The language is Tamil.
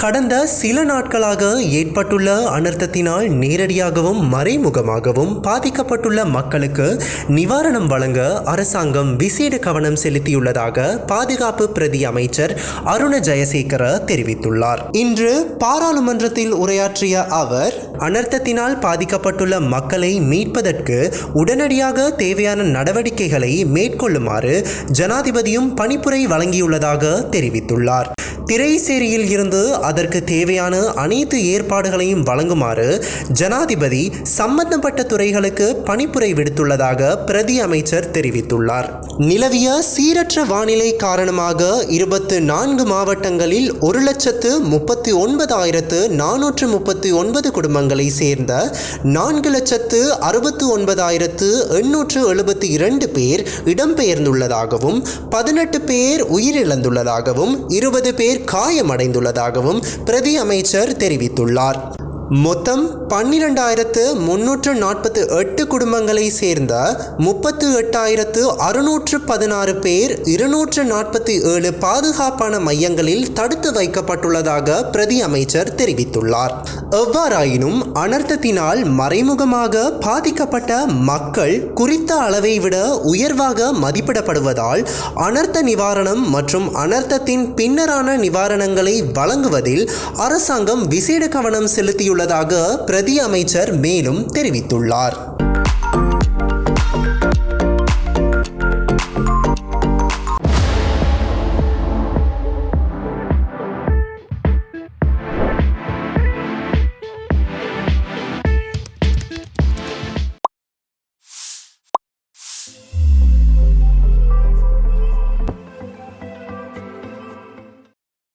கடந்த சில நாட்களாக ஏற்பட்டுள்ள அனர்த்தத்தினால் நேரடியாகவும் மறைமுகமாகவும் பாதிக்கப்பட்டுள்ள மக்களுக்கு நிவாரணம் வழங்க அரசாங்கம் விசேட கவனம் செலுத்தியுள்ளதாக பாதுகாப்பு பிரதி அமைச்சர் அருண ஜெயசேகர தெரிவித்துள்ளார். இன்று பாராளுமன்றத்தில் உரையாற்றிய அவர் அனர்த்தத்தினால் பாதிக்கப்பட்டுள்ள மக்களை மீட்பதற்கு உடனடியாக தேவையான நடவடிக்கைகளை மேற்கொள்ளுமாறு ஜனாதிபதியும் பணிப்புரை வழங்கியுள்ளதாக தெரிவித்துள்ளார். திரைசேரியில் இருந்து அதற்கு தேவையான அனைத்து ஏற்பாடுகளையும் வழங்குமாறு ஜனாதிபதி சம்பந்தப்பட்ட துறைகளுக்கு பணிப்புரை விடுத்துள்ளதாக பிரதி அமைச்சர் தெரிவித்துள்ளார். நிலவிய சீரற்ற வானிலை காரணமாக இருபத்து நான்கு மாவட்டங்களில் ஒரு லட்சத்து முப்பத்தி ஒன்பதாயிரத்து நானூற்று முப்பத்தி ஒன்பது குடும்பங்களை சேர்ந்த நான்கு லட்சத்து அறுபத்து ஒன்பதாயிரத்து எண்ணூற்று எழுபத்தி இரண்டு பேர் இடம்பெயர்ந்துள்ளதாகவும் பதினெட்டு பேர் உயிரிழந்துள்ளதாகவும் இருபது பேர் காயமடைந்துள்ளதாகவும் பிரதி அமைச்சர் தெரிவித்துள்ளார். மொத்தம் பன்னிரெண்டாயிரத்து முன்னூற்று நாற்பத்து எட்டு குடும்பங்களை சேர்ந்த முப்பத்து எட்டாயிரத்து அறுநூற்று பதினாறு பேர் இருநூற்று நாற்பத்தி ஏழு பாதுகாப்பான மையங்களில் தடுத்து வைக்கப்பட்டுள்ளதாக பிரதி அமைச்சர் தெரிவித்துள்ளார். எவ்வாறாயினும் அனர்த்தத்தினால் மறைமுகமாக பாதிக்கப்பட்ட மக்கள் குறித்த அளவை விட உயர்வாக மதிப்பிடப்படுவதால் அனர்த்த நிவாரணம் மற்றும் அனர்த்தத்தின் பின்னரான நிவாரணங்களை வழங்குவதில் அரசாங்கம் விசேட கவனம் உள்ளதாக பிரதி அமைச்சர் மேலும் தெரிவித்துள்ளார்.